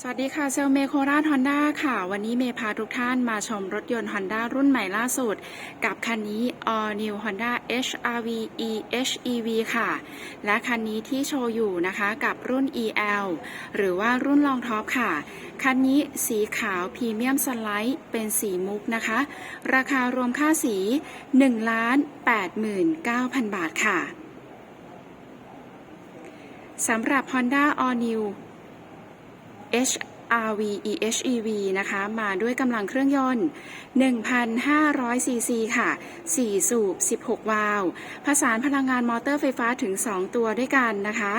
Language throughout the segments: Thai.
สวัสดีค่ะเซลเมโคราชฮอนด้าค่ะ วันนี้เมย์พาทุกท่านมาชมรถยนต์ Honda รุ่นใหม่ล่าสุด กับคันนี้ All New Honda HRV e HEV ค่ะ และคันนี้ที่โชว์อยู่นะคะกับรุ่น EL หรือว่ารุ่นรองท็อปค่ะ คันนี้สีขาวพรีเมียมสไลด์เป็นสีมุกนะคะ ราคารวมค่าสี 1 89,000 บาทค่ะสำหรับ Honda All New HRV EHEV นะคะ มาด้วยกำลังเครื่องยนต์ 1,500 ซีซีค่ะ 4 สูบ 16 วาล์วผสานพลังงานมอเตอร์ไฟฟ้าถึง 2 ตัวด้วยกันนะคะ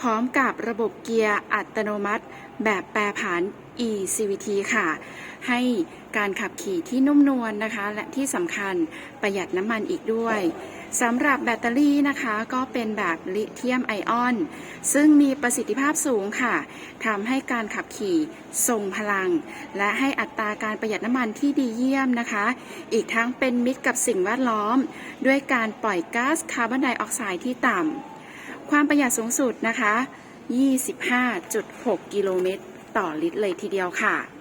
พร้อมกับระบบเกียร์อัตโนมัติแบบแปรผัน eCVT ค่ะ ให้ การขับขี่ที่นุ่มนวลนะคะ และที่สำคัญประหยัดน้ำมันอีกด้วยสำหรับแบตเตอรี่นะคะก็เป็นแบบลิเธียมไอออน ซึ่งมีประสิทธิภาพสูงค่ะทำให้การขับขี่ทรงพลัง และให้อัตราการประหยัดน้ำมันที่ดีเยี่ยมนะคะ อีกทั้งเป็นมิตรกับสิ่งแวดล้อม ด้วยการปล่อยก๊าซคาร์บอนไดออกไซด์ที่ต่ำความประหยัดสูงสุดนะคะ 25.6 กิโลเมตรต่อลิตรเลยทีเดียวค่ะ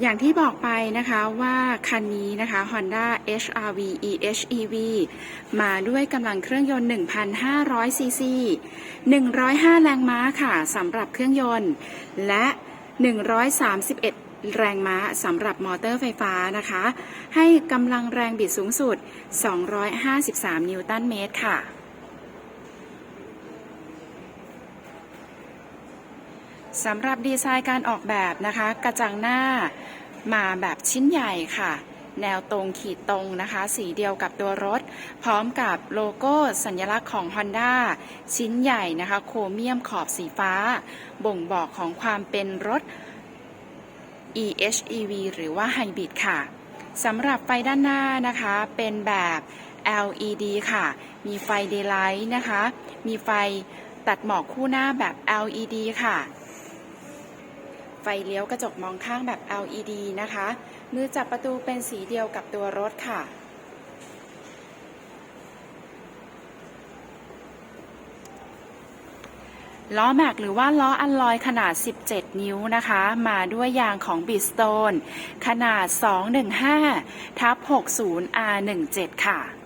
อย่างที่บอกไปนะคะว่าคันนี้นะคะ Honda HRV EHEV มาด้วยกำลังเครื่องยนต์ 1,500 ซีซี 105 แรงม้าค่ะสำหรับเครื่องยนต์ และ 131 แรงม้าสำหรับมอเตอร์ไฟฟ้านะคะ ให้กำลังแรงบิดสูงสุด 253 นิวตันเมตรค่ะ สำหรับดีไซน์การออกแบบนะคะ กระจังหน้ามาแบบชิ้นใหญ่ค่ะ แนวตรงขีดตรงนะคะ สีเดียวกับตัวรถ พร้อมกับโลโก้สัญลักษณ์ของ Honda ชิ้นใหญ่นะคะ โครเมียมขอบสีฟ้า บ่งบอกของความเป็นรถ EHEV หรือว่าไฮบริดค่ะสำหรับไฟด้านหน้านะคะเป็นแบบ LED ค่ะ มีไฟเดย์ไลท์นะคะ มีไฟตัดหมอกคู่หน้าแบบ LED ค่ะ ไฟเลี้ยวกระจกมองข้างแบบ LED นะคะ มือจับประตูเป็นสีเดียวกับตัวรถค่ะ ล้อแม็กหรือว่าล้ออัลลอยขนาด 17 นิ้วนะคะ มาด้วยยางของ b ิสโตนขนาด 215ทับ60 R17 ค่ะ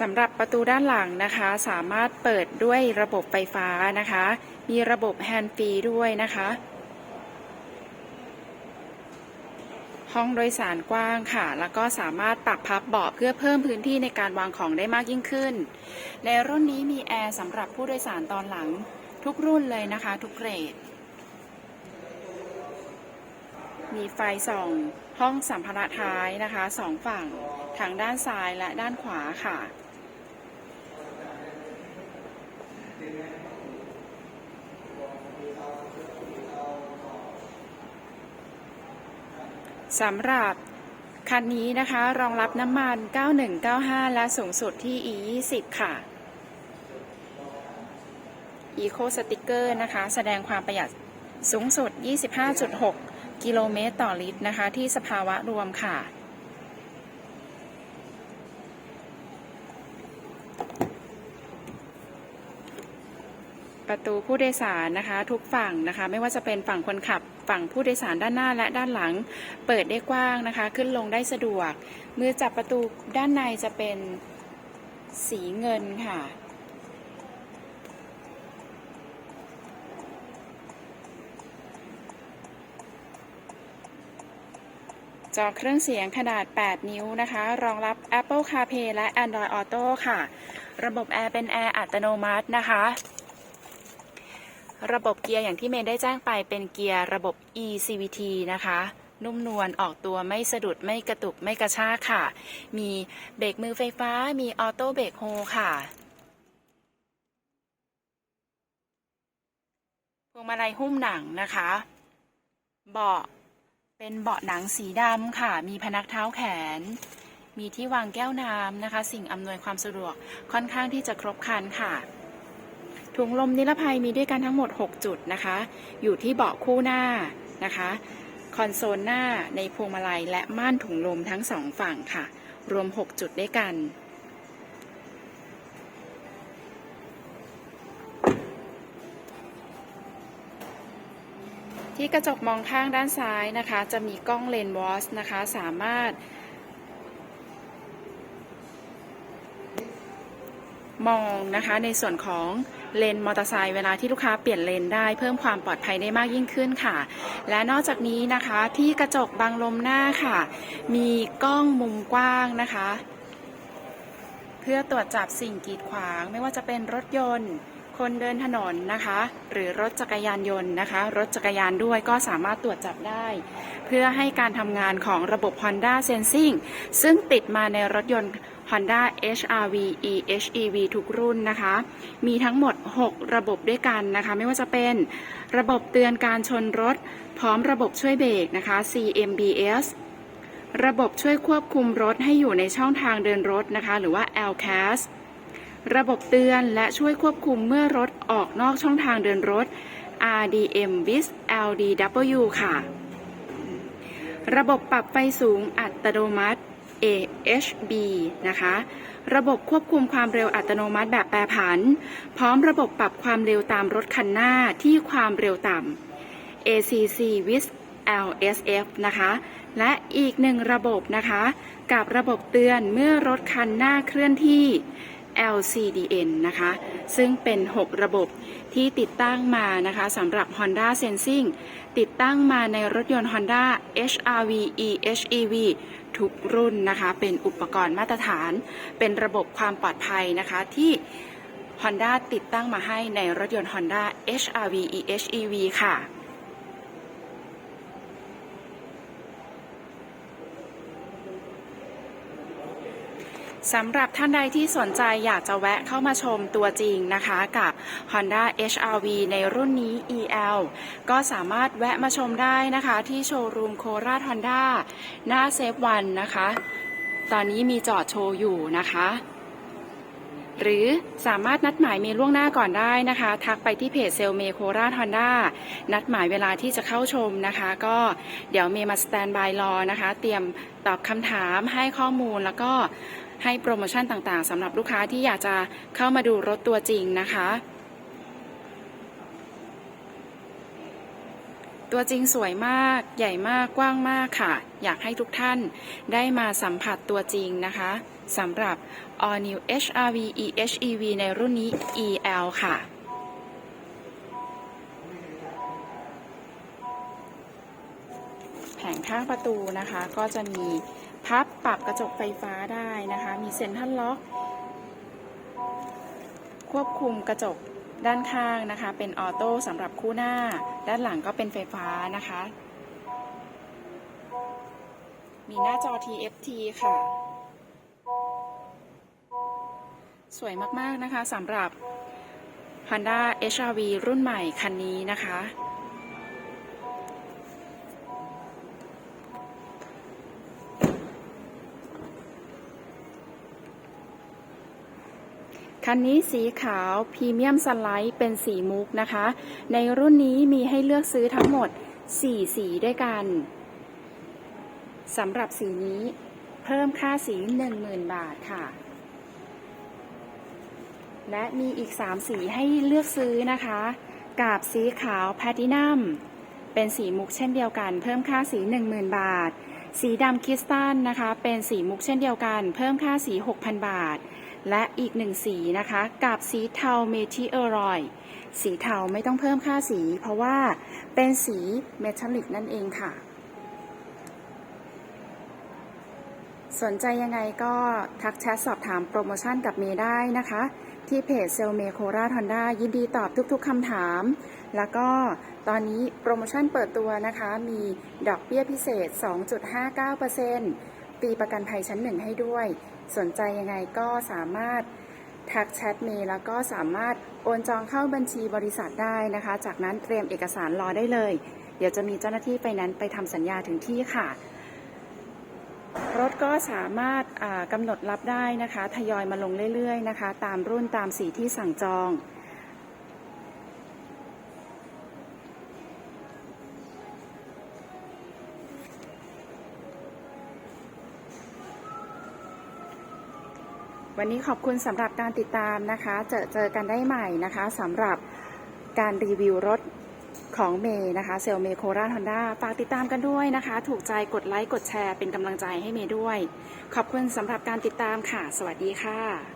สำหรับประตูด้านหลังนะคะ สามารถเปิดด้วยระบบไฟฟ้านะคะ มีระบบแฮนด์ฟรีด้วยนะคะ ห้องโดยสารกว้างค่ะ แล้วก็สามารถปรับพับเบาะเพื่อเพิ่มพื้นที่ในการวางของได้มากยิ่งขึ้น ในรุ่นนี้มีแอร์สำหรับผู้โดยสารตอนหลังทุกรุ่นเลยนะคะ ทุกเกรด มีไฟส่องห้องสัมภาระท้ายนะคะสองฝั่ง ทางด้านซ้ายและด้านขวาค่ะ สำหรับคันนี้นะคะรองรับน้ำมัน 9195 และสูงสุดที่ E20 ค่ะ Eco Sticker นะคะ แสดงความประหยัดสูงสุด 25.6 กิโลเมตรต่อลิตรนะคะ ที่สภาวะรวมค่ะ ประตูผู้โดยสารนะคะ ทุกฝั่งนะคะ ไม่ว่าจะเป็นฝั่งคนขับฝั่งผู้โดยสารด้านหน้าและด้านหลัง เปิดได้กว้างนะคะ ขึ้นลงได้สะดวก มือจับประตูด้านในจะเป็นสีเงินค่ะจอเครื่องเสียงขนาด 8 นิ้วนะคะ รองรับ Apple CarPlay และ Android Auto ค่ะ ระบบแอร์เป็นแอร์อัตโนมัตินะคะ ระบบเกียร์อย่างที่เมย์ได้แจ้งไปเป็นเกียร์ระบบ eCVT นะคะ นุ่มนวลออกตัวไม่สะดุดไม่กระตุกไม่กระชากค่ะ มีเบรกมือไฟฟ้า มีออโต้เบรกโฮค่ะพวงมาลัยหุ้มหนังนะคะ เบาะเป็นเบาะหนังสีดำค่ะ มีพนักเท้าแขน มีที่วางแก้วน้ำนะคะ สิ่งอำนวยความสะดวกค่อนข้างที่จะครบครันค่ะ ถุงลมนิรภัยมีด้วยกันทั้งหมด 6 จุดนะคะ อยู่ที่เบาะคู่หน้านะคะ คอนโซลหน้าในพวงมาลัยและม่านถุงลมทั้งสองฝั่งค่ะ รวม 6 จุดด้วยกัน ที่กระจกมองข้างด้านซ้ายนะคะ จะมีกล้องเลนวอชนะคะ สามารถมองนะคะในส่วนของ เลนมอเตอร์ไซค์เวลาที่ลูกค้าเปลี่ยนเลนได้เพิ่มความปลอดภัยได้มากยิ่งขึ้นค่ะ และนอกจากนี้นะคะที่กระจกบังลมหน้าค่ะ มีกล้องมุมกว้างนะคะ เพื่อตรวจจับสิ่งกีดขวางไม่ว่าจะเป็นรถยนต์ คนเดินถนนนะคะ หรือรถจักรยานยนต์นะคะ รถจักรยานด้วยก็สามารถตรวจจับได้ เพื่อให้การทำงานของระบบ Honda Sensing ซึ่งติดมาในรถยนต์ Honda HRV eHEV ทุกรุ่นนะคะ มีทั้งหมด 6 ระบบด้วยกันนะคะ ไม่ว่าจะเป็นระบบเตือนการชนรถ พร้อมระบบช่วยเบรกนะคะ CMBS ระบบช่วยควบคุมรถให้อยู่ในช่องทางเดินรถนะคะ หรือว่า LCAS ระบบเตือนและช่วยควบคุมเมื่อรถออกนอกช่องทางเดินรถ RDM WIS LDW ค่ะ ระบบปรับไฟสูงอัตโนมัติ AHB นะคะ ระบบควบคุมความเร็วอัตโนมัติแบบแปรผัน พร้อมระบบปรับความเร็วตามรถคันหน้าที่ความเร็วต่ำ ACC WIS LSF นะคะ และอีกหนึ่งระบบนะคะ กับระบบเตือนเมื่อรถคันหน้าเคลื่อนที่ LCDN นะคะ ซึ่งเป็น 6 ระบบที่ติดตั้งมานะคะสำหรับ Honda Sensing ติดตั้งมาในรถยนต์ Honda HRV eHEV ทุกรุ่นนะคะ เป็นอุปกรณ์มาตรฐาน เป็นระบบความปลอดภัยนะคะที่ Honda ติดตั้งมาให้ในรถยนต์ Honda HRV eHEV ค่ะ สำหรับท่านใดที่สนใจอยากจะแวะเข้ามาชมตัวจริงนะคะกับ Honda HRV ในรุ่นนี้ EL ก็สามารถแวะมาชมได้นะคะที่โชว์รูมโคราช Honda หน้าเซฟวันนะคะ ตอนนี้มีจอดโชว์อยู่นะคะ หรือสามารถนัดหมายเมล่วงหน้าก่อนได้นะคะ ทักไปที่เพจเซลเมโคราชฮอนด้านัดหมายเวลาที่จะเข้าชมนะคะ ก็เดี๋ยวเมย์มาสแตนบายรอนะคะ เตรียมตอบคำถามให้ข้อมูลแล้วก็ ให้โปรโมชั่นต่างๆสำหรับลูกค้าที่อยากจะเข้ามาดูรถตัวจริงนะคะ ตัวจริงสวยมาก ใหญ่มากกว้างมากค่ะ อยากให้ทุกท่านได้มาสัมผัสตัวจริงนะคะสำหรับ All New HRV eHEV ในรุ่นนี้ EL ค่ะแผงข้างประตูนะคะก็จะมี พับปรับกระจกไฟฟ้าได้นะคะ มีเซ็นทรัลล็อก ควบคุมกระจกด้านข้างนะคะ เป็นออโต้สำหรับคู่หน้า ด้านหลังก็เป็นไฟฟ้านะคะ มีหน้าจอ TFT ค่ะ สวยมาก ๆ นะคะสำหรับ Honda HRV รุ่นใหม่คันนี้นะคะ คันนี้สีขาวพรีเมียมสไลด์เป็นสีมุกนะคะ ในรุ่นนี้มีให้เลือกซื้อทั้งหมด 4 สีด้วยกันสำหรับสีนี้เพิ่มค่าสี 10,000 บาทค่ะ และมีอีก 3 สีให้เลือกซื้อนะคะกับสีขาวแพทินัมเป็นสีมุกเช่นเดียวกัน เพิ่มค่าสี 10,000 บาท สีดำคริสตัลนะคะ เป็นสีมุกเช่นเดียวกัน เพิ่มค่าสี 6,000 บาท และอีกหนึ่งสีนะคะกับสีเทาเมทิเออรอย สีเทาไม่ต้องเพิ่มค่าสี เพราะว่าเป็นสีเมทัลลิกนั่นเองค่ะ สนใจยังไงก็ทักแชทสอบถามโปรโมชั่นกับเมย์ได้นะคะ ที่เพจเซลเมโคราชฮอนด้ายินดีตอบทุกๆคำถาม แล้วก็ตอนนี้โปรโมชั่นเปิดตัวนะคะ มีดอกเบี้ยพิเศษ 2.59% ปีประกันภัยชั้นหนึ่งให้ด้วย สนใจยังไงก็สามารถทักแชทเมย์แล้วก็สามารถโอนจองเข้าบัญชีบริษัทได้นะคะ จากนั้นเตรียมเอกสารรอได้เลย เดี๋ยวจะมีเจ้าหน้าที่ไปนั้นไปทำสัญญาถึงที่ค่ะ รถก็สามารถกำหนดรับได้นะคะ ทยอยมาลงเรื่อยๆนะคะ ตามรุ่นตามสีที่สั่งจอง วันนี้ขอบคุณสำหรับการติดตามนะคะ เจอเจอกันได้ใหม่นะคะสำหรับการรีวิวรถของเมย์นะคะเซลเมโคราฮอนด้าฝากติดตามกันด้วยนะคะ ถูกใจกดไลค์กดแชร์เป็นกำลังใจให้เมย์ด้วย ขอบคุณสำหรับการติดตามค่ะ สวัสดีค่ะ